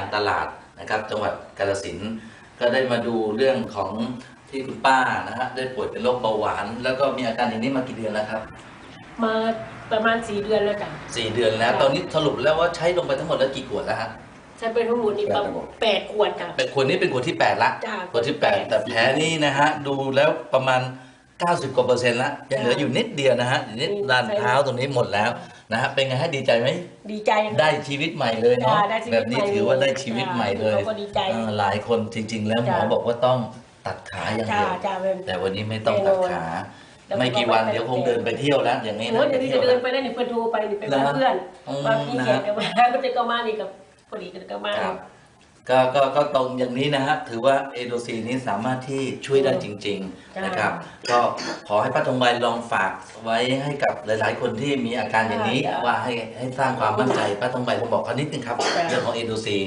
การตลาดนะครับจังหวัดกาฬสินธุ์ก็ได้มาดูเรื่องของที่คุณป้านะฮะได้ป่วยเป็นโรคเบาหวาน แล้วก็มีอาการอย่างนี้มากี่เดือนแล้วครับมาประมาณสี่เดือนแล้วจ้ะสี่เดือนแล้ว ตอนนี้สรุปแล้วว่าใช้ลงไปทั้งหมดแล้วกี่ขวดแล้วฮะใช้เป็นทั้งหมดนี่ประมาณแปดขวดจ้ะเป็นขวดนี้เป็นขวดที่แปดละจ้ะขวดที่แปดแต่แผลนี่นะฮะดูแล้วประมาณ 90 กว่าเปอร์เซ็นต์ละยังเหลืออยู่นิดเดียวนะฮะอยู่นิดด้านเท้าตรงนี้หมดแล้วนะฮะเป็นไงฮะดีใจไหมดีใจได้ชีวิตใหม่เลยเนาะจ้ะได้ชีวิตแบบนี้ใหม่ถือว่าได้ชีวิตใหม่เลยเขาก็ดีใจเออหลายคนจริง ๆ แล้วหมอจ้ะบอกว่าต้องตัดขาอย่างจ้าเดียวจ้าเป็นแต่วันนี้ไม่ต้องตัดขา แล้วก็ไม่กี่วันไม่ไปเดี๋ยวคงเดินไปเที่ยวแล้วอย่างนี้โอ้นะยเดี๋ยวนี้จะเดินไปได้นี่เพื่อนโทรไปนี่ไปบ้านเพื่อนอืมว่าพี่นะแขฮะกจะมาก็จะก็มานี่กับพอดีกันก็มาครับ ก็ก็ก็ตรงอย่างนี้นะฮะถือว่าเอโดซีนี้สามารถที่ช่วยได้จริงๆจ้ะนะครับ ก็ขอให้ป้าทองใบลองฝากไว้ให้กับหลาย ๆ คนที่มีอาการอย่างนี้จ้ะว่าให้ให้สร้างความมั่นใจป้าทองใบลองบอกเขานิดนึงครับจ้ะเรื่องของเอโดซี